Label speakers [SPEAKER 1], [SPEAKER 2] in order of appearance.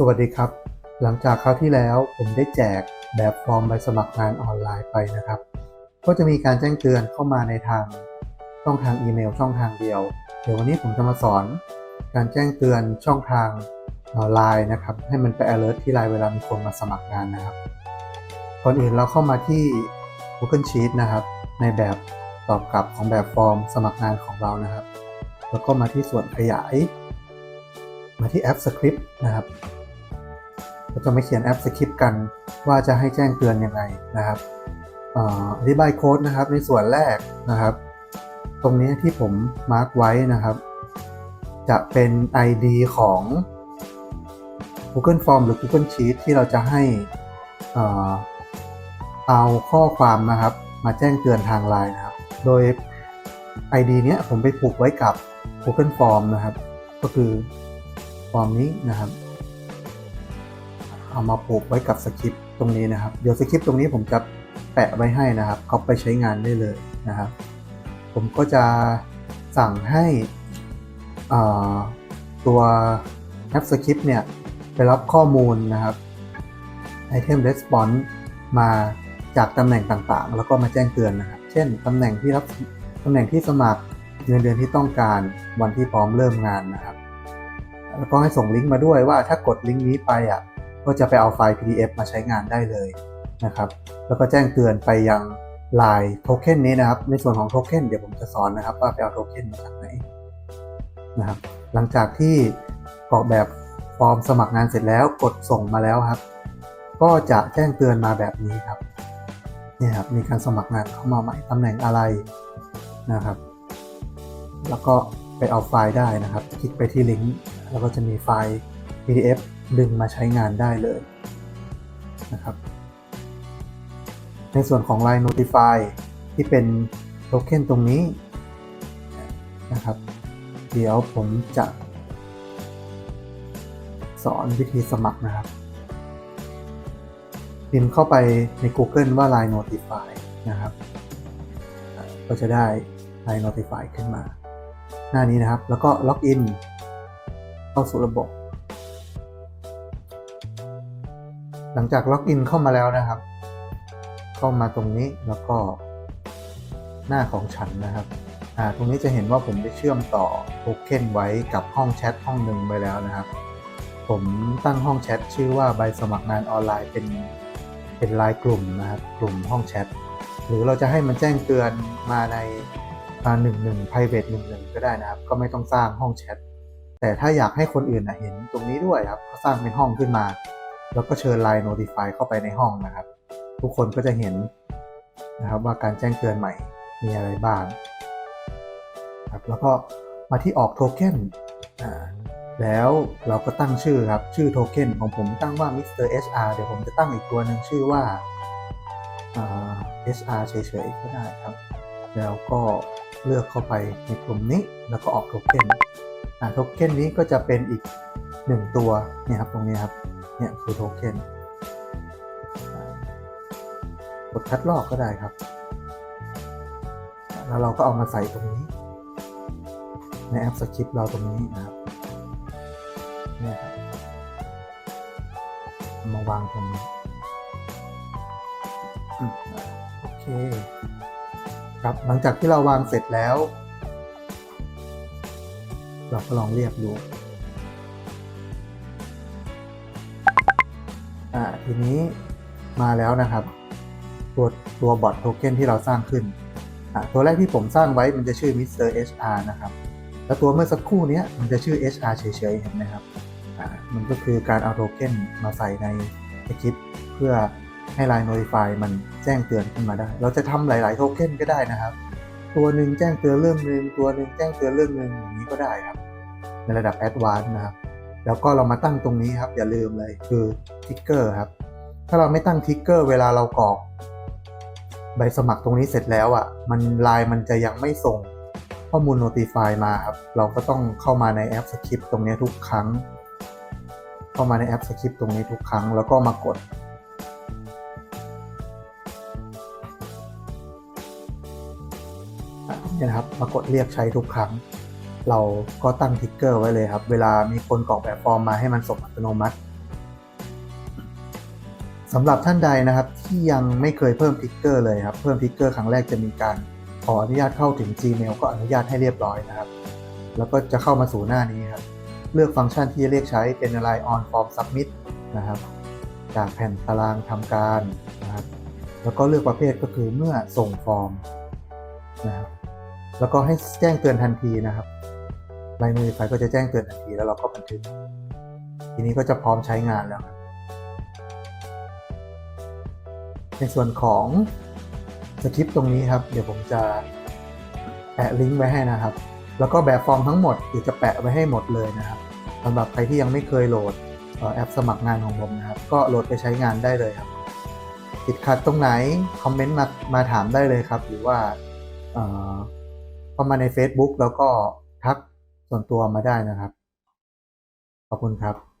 [SPEAKER 1] สวัสดีครับ หลังจากคราวที่แล้วผมได้แจกแบบฟอร์มใบสมัครงานออนไลน์ไปนะครับ ก็จะมีการแจ้งเตือนเข้ามาในทางช่องทางอีเมลช่องทางเดียว เดี๋ยววันนี้ผมจะมาสอน การแจ้งเตือนช่องทางออนไลน์นะครับ ให้มันไป alert ที่ไลน์เวลามีคนมาสมัครงานนะครับก่อนอื่นเราเข้ามาที่ Google Sheet นะครับ ในแบบตอบกลับของแบบฟอร์มสมัครงานของเรานะครับ แล้วก็มาที่ส่วนขยาย มาที่แอป Script นะครับ ราจะมาเขียนแอป Script กันว่าจะให้แจ้งเตือนยังไงนะครับอธิบายโค้ดนะครับในส่วนแรกนะครับ ตรงนี้ที่ผมมาร์กไว้นะครับ จะเป็น ID ของ Google Form หรือ Google Sheet ที่เราจะให้เอาข้อความนะครับ มาแจ้งเตือนทางไลน์นะครับ โดย ID เนี้ยผมไปผูกไว้กับ Google Form นะครับ ก็คือฟอร์มนี้นะครับ เอามาผูกไว้กับสคริปต์ตรงนี้นะครับ เดี๋ยวสคริปต์ตรงนี้ผมจะแปะไว้ให้นะครับเขาไปใช้งานได้เลยนะครับ ผมก็จะสั่งให้ตัวแอปสคริปต์เนี่ยไปรับข้อมูลนะครับ Item Response มาจากตำแหน่งต่างๆ แล้วก็มาแจ้งเตือนนะครับ เช่นตำแหน่งที่รับตำแหน่งที่สมัครเงินเดือนที่ต้องการวันที่พร้อมเริ่มงานนะครับ แล้วก็ให้ส่งลิงก์มาด้วยว่าถ้ากดลิงก์นี้ไปอะ ก็จะไปเอาไฟล์ PDF มาใช้งานได้เลยนะครับแล้วก็แจ้งเตือนไปยัง Line โทเค็นนี้นะครับ ในส่วนของโทเค็นเดี๋ยวผมจะสอนนะครับ ว่าไปเอาโทเค็นมาจากไหนนะครับหลังจากที่กรอกแบบฟอร์มสมัครงานเสร็จแล้วกดส่งมาแล้วครับ ก็จะแจ้งเตือนมาแบบนี้ครับนี่ครับมีการสมัครงานเข้ามาใหม่ตำแหน่งอะไรนะครับ แล้วก็ไปเอาไฟล์ได้นะครับ คลิกไปที่ลิงก์แล้วก็จะมีไฟล์ PDF ดึงมาใช้งานได้เลยนะครับ ในส่วนของ Line Notify ที่เป็นโทเค็นตรงนี้นะครับ เดี๋ยวผมจะ สอนวิธีสมัครนะครับ พิมพ์เข้าไปใน Google ว่า Line Notify นะครับ ก็จะได้ Line Notify ขึ้นมา หน้านี้นะครับ แล้วก็ล็อกอินเข้าสู่ระบบ หลังจากล็อกอินเข้ามาแล้วนะครับ เข้ามาตรงนี้แล้วก็หน้าของฉันนะครับอ่าตรงนี้จะเห็นว่าผมได้เชื่อมต่อโทเค็นไว้กับห้องแชทห้องหนึ่งไปแล้วนะครับ ผมตั้งห้องแชทชื่อว่าใบสมัครงานออนไลน์เป็นเป็นไลน์กลุ่มนะครับ กลุ่มห้องแชทหรือเราจะให้มันแจ้งเตือนมาในหนึ่งหนึ่ง private หนึ่งหนึ่งก็ได้นะครับ ก็ไม่ต้องสร้างห้องแชทแต่ถ้าอยากให้คนอื่นนะเห็นตรงนี้ด้วยครับก็สร้างเป็นห้องขึ้นมา แล้วก็เชิญ Line Notify เข้าไปในห้องนะครับ ทุกคนก็จะเห็นนะครับว่าการแจ้งเตือนใหม่มีอะไรบ้างครับแล้วก็มาที่ออกโทเค็นแล้วเราก็ตั้งชื่อครับ ชื่อโทเค็นของผมตั้งว่า Mr. HR เดี๋ยวผมจะตั้งอีกตัวหนึ่งชื่อว่าอ่า HR เฉยๆก็ได้ครับ แล้วก็เลือกเข้าไปในกลุ่มนี้แล้วก็ออกโทเค็นโทเค็นนี้ก็จะเป็นอีกหนึ่งตัวเนี่ยครับตรงนี้ครับ เนี่ยคือโทเค็นกดคัดลอกก็ได้ครับ แล้วเราก็เอามาใส่ตรงนี้ ในแอปสคริปต์เราตรงนี้นะครับเนี่ยครับมาวางตรงนี้โอเคครับหลังจากที่เราวางเสร็จแล้ว เราก็ลองเรียกดู อ่าทีนี้มาแล้วนะครับ ตัวตัวบอทโทเค็นที่เราสร้างขึ้นอ่าตัวแรกที่ผมสร้างไว้มันจะชื่อ Mr. HR นะครับ แล้วตัวเมื่อสักครู่นี้มันจะชื่อ HR เฉยๆเห็นไหมครับอ่ามันก็คือการเอาโทเค็นมาใส่ในสคริปต์เพื่อให้ Line Notify มันแจ้งเตือนขึ้นมาได้ เราจะทำหลาย ๆ โทเค็นก็ได้นะครับ ตัวหนึ่งแจ้งเตือนเรื่องหนึ่งตัวหนึ่งแจ้งเตือนเรื่องหนึ่งอย่างนี้ก็ได้ครับ ในระดับ Advanced นะครับ แล้วก็เรามาตั้งตรงนี้ครับ อย่าลืมเลยคือทิกเกอร์ครับ ถ้าเราไม่ตั้งทิกเกอร์เวลาเรากรอกใบสมัครตรงนี้เสร็จแล้วอะ มันไลน์มันจะยังไม่ส่งข้อมูล Notify มาครับ เราก็ต้องเข้ามาในแอปสคริปต์ตรงนี้ทุกครั้ง เข้ามาในแอปสคริปต์ตรงนี้ทุกครั้ง แล้วก็มากด เนี่ยนะครับ มากดเรียกใช้ทุกครั้ง เราก็ตั้งทิกเกอร์ไว้เลยครับ เวลามีคนกรอกแบบฟอร์มมาให้มันส่งอัตโนมัติสำหรับท่านใดนะครับที่ยังไม่เคยเพิ่มทิกเกอร์เลยครับเพิ่มทิกเกอร์ครั้งแรกจะมีการขออนุญาตเข้าถึง Gmail ก็อนุญาตให้เรียบร้อยนะครับ แล้วก็จะเข้ามาสู่หน้านี้ครับ เลือกฟังก์ชันที่จะเรียกใช้เป็น Line on form submit นะครับ จากแผ่นตารางทำการนะครับ แล้วก็เลือกประเภทก็คือเมื่อส่งฟอร์มนะครับ แล้วก็ให้แจ้งเตือนทันทีนะครับ ลน์ Notify ก็จะแจ้งเตือนทันทีแล้วเราก็บันทึก ทีนี้ก็จะพร้อมใช้งานแล้วครับในส่วนของสคริปต์ตรงนี้ครับ เดี๋ยวผมจะแปะลิงก์ไว้ให้นะครับ แล้วก็แบบฟอร์มทั้งหมดเดี๋ยวจะแปะไว้ให้หมดเลยนะครับสำหรับใครที่ยังไม่เคยโหลดแอปสมัครงานของผมนะครับ ก็โหลดไปใช้งานได้เลยครับติดขัดตรงไหน คอมเมนต์มามาถามได้เลยครับ หรือว่าเอ่อเข้ามาใน Facebook แล้วก็ทัก ส่วนตัวมาได้นะครับ ขอบคุณครับ